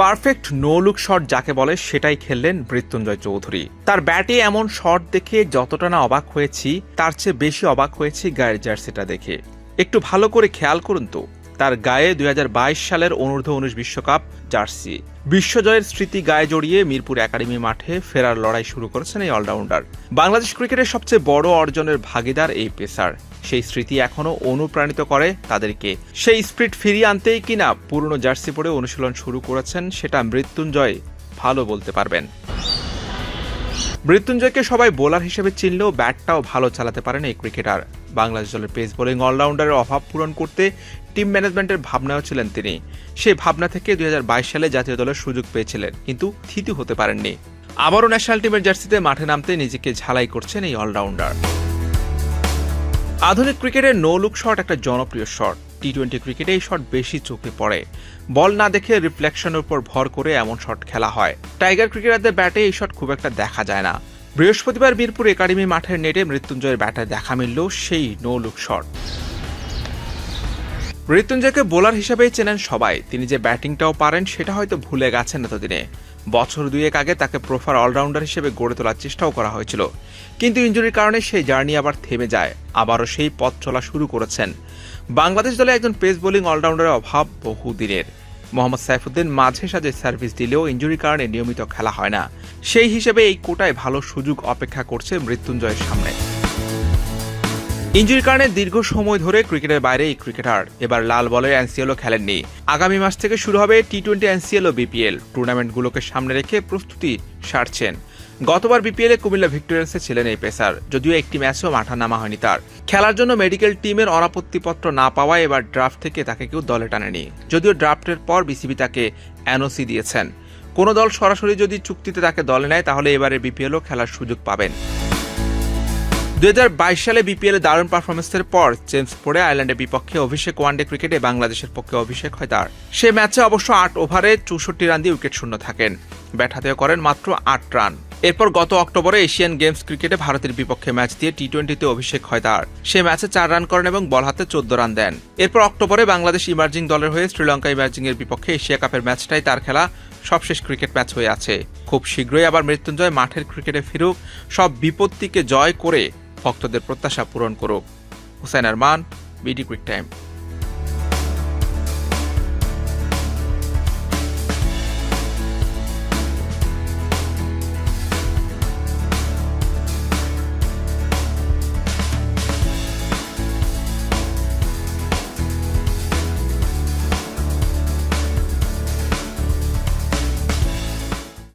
Perfect no look shot যাকে বলে সেটাই খেললেন মৃত্যুঞ্জয় চৌধুরী। তার ব্যাটে এমন শট দেখে যতটা না অবাক হয়েছি, তার চেয়ে বেশি অবাক হয়েছি গায়ের জার্সিটা দেখে। একটু ভালো করে খেয়াল করুন তো, তার গায়ে দুই হাজার বাইশ সালের অনূর্ধ্ব উনিশ বিশ্বকাপ জার্সি। বিশ্বজয়ের স্মৃতি গায়ে জড়িয়ে মিরপুর একাডেমি মাঠে ফেরার লড়াই শুরু করেছেন এই অলরাউন্ডার। বাংলাদেশ ক্রিকেটের সবচেয়ে বড় অর্জনের ভাগিদার এই পেসার। সেই স্মৃতি এখনও অনুপ্রাণিত করে তাদেরকে। সেই স্পিরিট ফিরিয়ে আনতেই কিনা পুরনো জার্সি পরে অনুশীলন শুরু করেছেন, সেটা মৃত্যুঞ্জয় ভালো বলতে পারবেন। মৃত্যুঞ্জয়কে সবাই বোলার হিসেবে চিনলেও ব্যাটটাও ভালো চালাতে পারেন এই ক্রিকেটার। বাংলাদেশ দলের পেস বোলিং অলরাউন্ডারের অভাব পূরণ করতে টিম ম্যানেজমেন্টের ভাবনাও ছিলেন তিনি। সেই ভাবনা থেকে দুই হাজার বাইশ সালে জাতীয় দলের সুযোগ পেয়েছিলেন, কিন্তু থিতু হতে পারেননি। আবারও ন্যাশনাল টিমের জার্সিতে মাঠে নামতে নিজেকে ঝালাই করছেন এই অলরাউন্ডার। আধুনিক ক্রিকেটের নো লুক শট একটা জনপ্রিয় শট টি টোয়েন্টি ক্রিকেটে এই শট বেশি চোখে পড়ে। বল না দেখে রিফ্লেকশনের উপর ভর করে এমন শট খেলা হয়। টাইগার ক্রিকেটারদের ব্যাটে এই শট খুব একটা দেখা যায় না। বৃহস্পতিবার বীরপুর একাডেমি মাঠের নেটে মৃত্যুঞ্জয়ের ব্যাটে দেখা মিলল সেই নো লুক শট মৃত্যুঞ্জয়কে বোলার হিসেবেই চেনেন সবাই। তিনি যে ব্যাটিংটাও পারেন, সেটা হয়তো ভুলে গেছেন এতদিনে। বছর দুয়েক আগে তাকে প্রোফার অলরাউন্ডার হিসেবে গড়ে তোলার চেষ্টাও করা হয়েছিল। কিন্তু ইঞ্জুরির কারণে সেই জার্নি আবার থেমে যায়। আবারও সেই পথ চলা শুরু করেছেন। বাংলাদেশ দলে একজন পেস বোলিং অলরাউন্ডারের অভাব বহুদিনের। মোহাম্মদ সাইফুদ্দিন মাঝে সাঝে সার্ভিস দিলেও ইঞ্জুরির কারণে নিয়মিত খেলা হয় না। সেই হিসেবে এই কোটায় ভালো সুযোগ অপেক্ষা করছে মৃত্যুঞ্জয়ের সামনে। ইঞ্জুরির কারণে দীর্ঘ সময় ধরে ক্রিকেটের বাইরে এই ক্রিকেটার এবার লাল বলের এনসিএলও খেলেননি। আগামী মাস থেকে শুরু হবে টি টোয়েন্টি এনসিএল ও বিপিএল। টুর্নামেন্টগুলোকে সামনে রেখে প্রস্তুতি সারছেন। গতবার বিপিএল কুমিল্লা ভিক্টোরিয়ান্সে ছিলেন এই পেসার, যদিও একটি ম্যাচেও মাঠা নামা হয়নি তার। খেলার জন্য মেডিকেল টিমের অনাপত্তিপত্র না পাওয়ায় এবার ড্রাফট থেকে তাকে কেউ দলে টানেনি। যদিও ড্রাফটের পর বিসিবি তাকে এনওসি দিয়েছেন। কোনো দল সরাসরি যদি চুক্তিতে তাকে দলে নেয়, তাহলে এবারে বিপিএলও খেলার সুযোগ পাবেন। দুই হাজার বাইশ সালে বিপিএল দারুণ পারফরমেন্সের পর চেঞ্জ পড়ে আয়ারল্যান্ডের বিপক্ষে অভিষেক ওয়ানডে ক্রিকেটে বাংলাদেশের পক্ষে অভিষেক হয় তার। সে ম্যাচে অবশ্য আট ওভারে চৌষট্টি রান দিয়ে উইকেট শূন্য থাকেন। ব্যাট হাতেও করেন মাত্র আট রান। এরপর গত অক্টোবরে এশিয়ান গেমস ক্রিকেটে ভারতের বিপক্ষে ম্যাচ দিয়ে টি টোয়েন্টিতে অভিষেক হয় তার। সে ম্যাচে চার রান করেন এবং বল হাতে চোদ্দ রান দেন। এরপর অক্টোবরে বাংলাদেশ ইমার্জিং দলের হয়ে শ্রীলঙ্কা ইমার্জিং এর বিপক্ষে এশিয়া কাপের ম্যাচটাই তার খেলা সবশেষ ক্রিকেট ম্যাচ হয়ে আছে। খুব শীঘ্রই আবার মৃত্যুঞ্জয় মাঠের ক্রিকেটে ফিরুক। সব বিপত্তিকে জয় করে ভক্তদের প্রত্যাশা পূরণ করুক। Hussain Arman BD quick time.